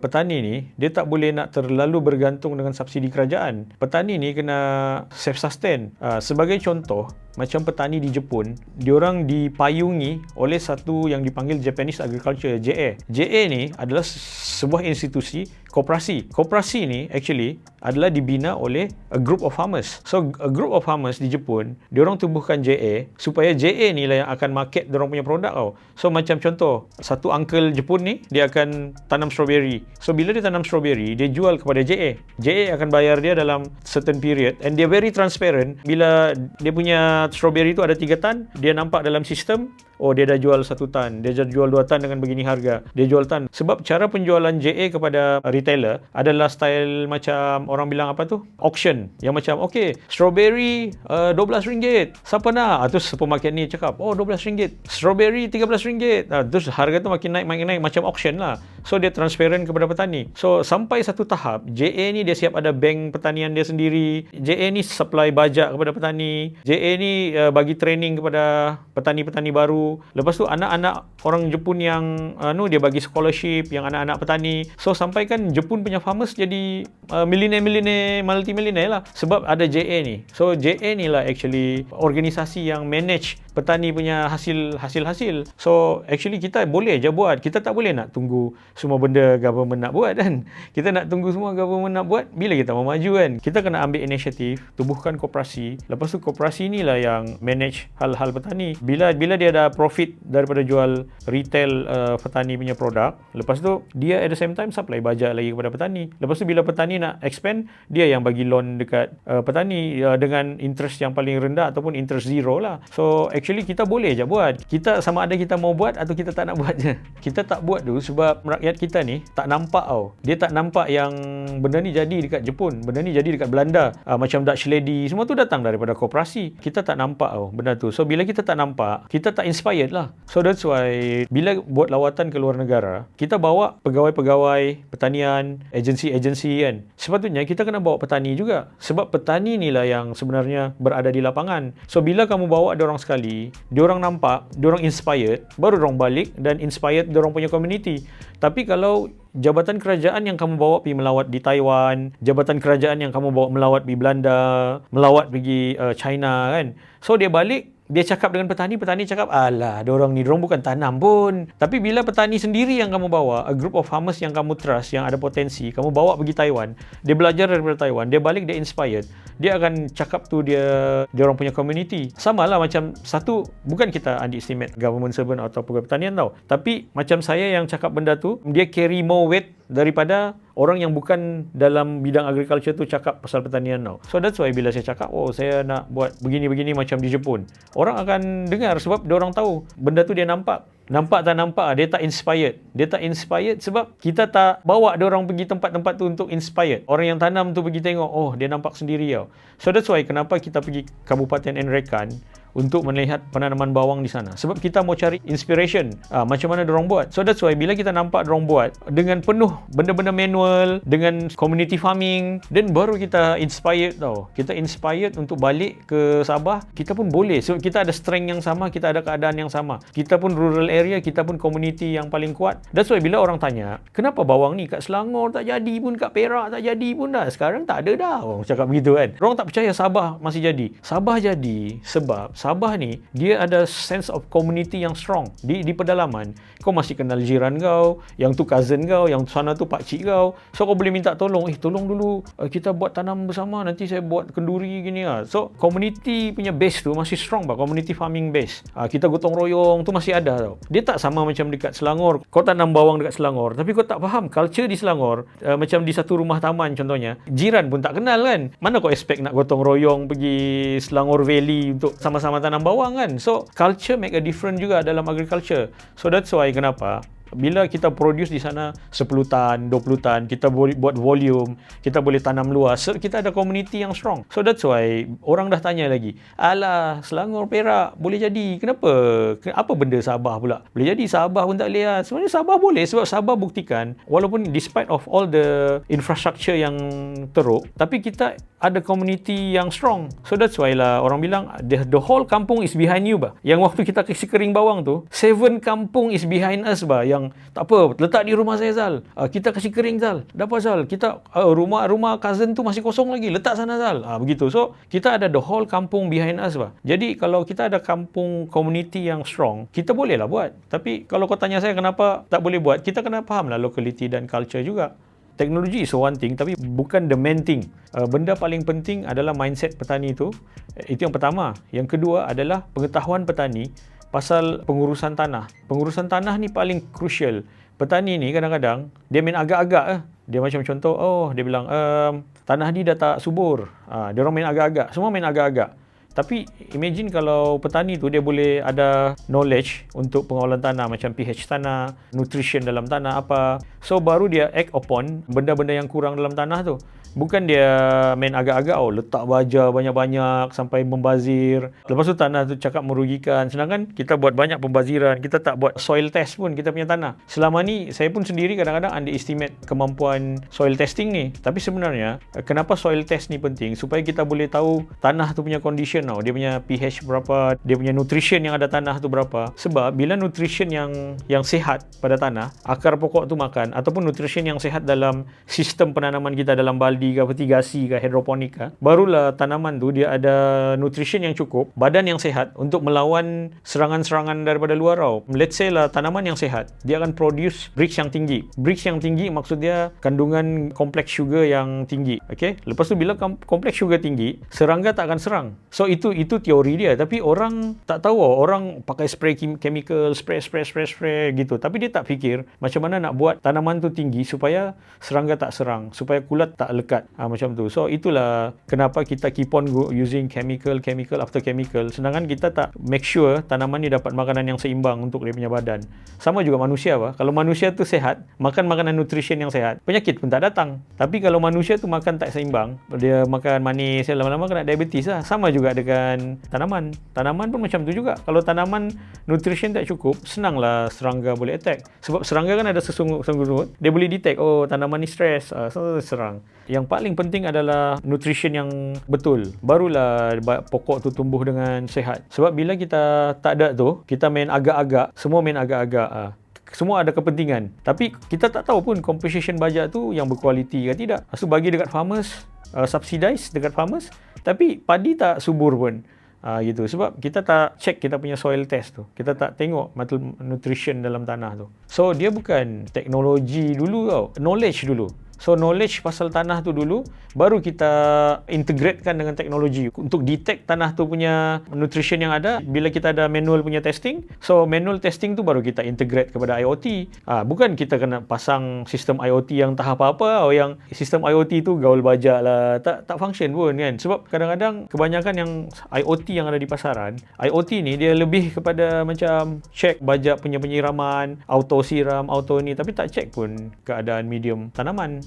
petani ni dia tak boleh nak terlalu bergantung dengan subsidi kerajaan. Petani ni kena self sustain. Uh, sebagai contoh, macam petani di Jepun, diorang dipayungi oleh satu yang dipanggil Japanese Agriculture JA. JA ni adalah sebuah institusi koperasi. Koperasi ni actually adalah dibina oleh a group of farmers. So a group of farmers di Jepun, diorang tubuhkan JA supaya JA ni lah yang akan market diorang punya produk tau. So macam contoh, satu uncle Jepun ni dia akan tanam strawberry. So bila dia tanam strawberry, dia jual kepada JA. JA akan bayar dia dalam certain period and dia very transparent bila dia punya strawberry tu ada 3 tan, dia nampak dalam sistem oh dia dah jual satu tan, dia dah jual dua tan dengan begini harga, dia jual tan. Sebab cara penjualan JA kepada retailer adalah style macam orang bilang apa tu? Auction. Yang macam, okay, strawberry uh, RM12. Siapa nak? Ah, terus supermarket ni cakap, oh RM12. Strawberry RM13. Ah, terus harga tu makin naik, makin naik. Macam auction lah. So dia transparent kepada petani. So sampai satu tahap, JA ni dia siap ada bank pertanian dia sendiri. JA ni supply bajak kepada petani. JA ni uh, bagi training kepada petani-petani baru. Lepas tu anak-anak orang Jepun yang uh, dia bagi scholarship yang anak-anak petani. So sampai kan Jepun punya farmers jadi uh, millionaire-millionaire, multi-millionaire lah sebab ada JA ni. So JA ni lah actually organisasi yang manage petani punya hasil hasil hasil. So actually kita boleh je buat. Kita tak boleh nak tunggu semua benda government nak buat kan. Kita nak tunggu semua government nak buat bila kita mau maju kan. Kita kena ambil inisiatif, tubuhkan koperasi. Lepas tu koperasi inilah yang manage hal-hal petani. Bila bila dia ada profit daripada jual retail uh, petani punya produk, lepas tu dia at the same time supply bajak lagi kepada petani. Lepas tu bila petani nak expand, dia yang bagi loan dekat uh, petani uh, dengan interest yang paling rendah ataupun interest zero lah. So actually kita boleh je buat. Kita sama ada kita mau buat atau kita tak nak buat je. Kita tak buat dulu sebab rakyat kita ni tak nampak tau. Dia tak nampak yang benda ni jadi dekat Jepun, benda ni jadi dekat Belanda. Uh, macam Dutch Lady, semua tu datang daripada koperasi. Kita tak nampak tau benda tu. So bila kita tak nampak, kita tak inspired lah. So that's why bila buat lawatan ke luar negara, kita bawa pegawai-pegawai pertanian, agensi-agensi kan. Sepatutnya kita kena bawa petani juga. Sebab petani ni lah yang sebenarnya berada di lapangan. So bila kamu bawa dia orang sekali, dia orang nampak, dia orang inspired, baru dia orang balik dan inspired dia orang punya community. Tapi kalau jabatan kerajaan yang kamu bawa pergi melawat di Taiwan, jabatan kerajaan yang kamu bawa melawat di Belanda, melawat pergi uh, China kan. So dia balik dia cakap dengan petani, petani cakap, alah, orang ni, orang bukan tanam pun. Tapi bila petani sendiri yang kamu bawa, a group of farmers yang kamu trust, yang ada potensi, kamu bawa pergi Taiwan, dia belajar daripada Taiwan, dia balik, dia inspired, dia akan cakap tu dia, dia orang punya community. Sama lah macam satu, bukan kita underestimate government servant atau pegawai pertanian tau. Tapi macam saya yang cakap benda tu, dia carry more weight daripada orang yang bukan dalam bidang agriculture tu cakap pasal pertanian tau. So that's why bila saya cakap, oh saya nak buat begini-begini macam di Jepun. Orang akan dengar sebab dia orang tahu benda tu dia nampak. Nampak tak nampak, dia tak inspired. Dia tak inspired sebab kita tak bawa dia orang pergi tempat-tempat tu untuk inspired. Orang yang tanam tu pergi tengok, oh dia nampak sendiri tau. So that's why kenapa kita pergi Kabupaten Enrekan untuk melihat penanaman bawang di sana. Sebab kita mau cari inspiration uh, macam mana dorong buat. So that's why bila kita nampak dorong buat dengan penuh benda-benda manual, dengan community farming, then baru kita inspired tau. Kita inspired untuk balik ke Sabah, kita pun boleh. Sebab kita ada strength yang sama, kita ada keadaan yang sama. Kita pun rural area, kita pun community yang paling kuat. That's why bila orang tanya, kenapa bawang ni kat Selangor tak jadi pun, kat Perak tak jadi pun dah. Sekarang tak ada dah. Orang cakap begitu kan. Orang tak percaya Sabah masih jadi. Sabah jadi sebab Sabah ni dia ada sense of community yang strong. Di di pedalaman kau masih kenal jiran kau yang tu cousin kau yang sana tu pak cik kau. So kau boleh minta tolong eh tolong dulu uh, kita buat tanam bersama nanti saya buat kenduri gini ah. So community punya base tu masih strong bah community farming base. Uh, kita gotong royong tu masih ada tau. Dia tak sama macam dekat Selangor. Kau tanam bawang dekat Selangor tapi kau tak faham culture di Selangor uh, macam di satu rumah taman contohnya. Jiran pun tak kenal kan? Mana kau expect nak gotong royong pergi Selangor Valley untuk sama-sama sama tanam bawang kan. So culture make a difference juga dalam agriculture. So that's why kenapa bila kita produce di sana 10 tan, 20 tan, kita boleh buat volume, kita boleh tanam luas, so, kita ada community yang strong. So that's why orang dah tanya lagi, alah Selangor Perak boleh jadi, kenapa? Apa benda Sabah pula? Boleh jadi Sabah pun tak boleh lah. Sebenarnya Sabah boleh sebab Sabah buktikan walaupun despite of all the infrastructure yang teruk, tapi kita ada community yang strong. So that's why lah orang bilang the, the whole kampung is behind you bah. Yang waktu kita kasi kering bawang tu, seven kampung is behind us bah. Yang bilang tak apa letak di rumah saya Zal uh, kita kasih kering Zal dapat Zal kita uh, rumah rumah cousin tu masih kosong lagi letak sana Zal uh, begitu so kita ada the whole kampung behind us bah. jadi kalau kita ada kampung community yang strong kita boleh lah buat tapi kalau kau tanya saya kenapa tak boleh buat kita kena faham lah locality dan culture juga teknologi is one thing tapi bukan the main thing. Uh, benda paling penting adalah mindset petani itu. Itu yang pertama. Yang kedua adalah pengetahuan petani pasal pengurusan tanah. Pengurusan tanah ni paling crucial. Petani ni kadang-kadang dia main agak-agak eh. Dia macam contoh, oh dia bilang ehm, tanah ni dah tak subur. Ha, dia orang main agak-agak. Semua main agak-agak. Tapi imagine kalau petani tu dia boleh ada knowledge untuk pengawalan tanah macam pH tanah, nutrition dalam tanah apa. So baru dia act upon benda-benda yang kurang dalam tanah tu. Bukan dia main agak-agak oh letak baja banyak-banyak sampai membazir. Lepas tu tanah tu cakap merugikan. Sedangkan kita buat banyak pembaziran, kita tak buat soil test pun kita punya tanah. Selama ni saya pun sendiri kadang-kadang underestimate kemampuan soil testing ni. Tapi sebenarnya kenapa soil test ni penting? Supaya kita boleh tahu tanah tu punya condition tau. Dia punya pH berapa, dia punya nutrition yang ada tanah tu berapa. Sebab bila nutrition yang yang sihat pada tanah, akar pokok tu makan ataupun nutrition yang sihat dalam sistem penanaman kita dalam baldi baldi ke vertigasi ke hidroponik ke barulah tanaman tu dia ada nutrition yang cukup badan yang sehat untuk melawan serangan-serangan daripada luar tau let's say lah tanaman yang sehat dia akan produce bricks yang tinggi. Bricks yang tinggi maksud dia kandungan kompleks sugar yang tinggi okay? lepas tu bila kompleks sugar tinggi serangga tak akan serang. So itu itu teori dia. Tapi orang tak tahu orang pakai spray chemical spray spray spray spray gitu. Tapi dia tak fikir macam mana nak buat tanaman tu tinggi supaya serangga tak serang supaya kulat tak lekat dekat ha, macam tu. So itulah kenapa kita keep on using chemical chemical after chemical. Sedangkan kita tak make sure tanaman ni dapat makanan yang seimbang untuk dia punya badan. Sama juga manusia apa? Kalau manusia tu sehat makan makanan nutrition yang sehat penyakit pun tak datang. Tapi kalau manusia tu makan tak seimbang dia makan manis lama-lama kena diabetes lah sama juga dengan tanaman. Tanaman pun macam tu juga. Kalau tanaman nutrition tak cukup senanglah serangga boleh attack. Sebab serangga kan ada sesungguh-sungguh. Dia boleh detect oh tanaman ni stress. Uh, serang. Yang paling penting adalah nutrition yang betul. Barulah pokok tu tumbuh dengan sehat. Sebab bila kita tak ada tu, kita main agak-agak, semua main agak-agak. Ah. Semua ada kepentingan. Tapi kita tak tahu pun composition baja tu yang berkualiti ke tidak. So bagi dekat farmers, uh, subsidize dekat farmers. Tapi padi tak subur pun. Uh, gitu sebab kita tak check kita punya soil test tu kita tak tengok nutrition dalam tanah tu so dia bukan teknologi dulu tau knowledge dulu So knowledge pasal tanah tu dulu baru kita integratekan dengan teknologi untuk detect tanah tu punya nutrition yang ada bila kita ada manual punya testing. So manual testing tu baru kita integrate kepada IoT. Ha, bukan kita kena pasang sistem IoT yang tak apa-apa atau yang sistem IoT tu gaul bajak lah. Tak tak function pun kan. Sebab kadang-kadang kebanyakan yang IoT yang ada di pasaran, IoT ni dia lebih kepada macam check bajak punya penyiraman, auto siram, auto ni tapi tak check pun keadaan medium tanaman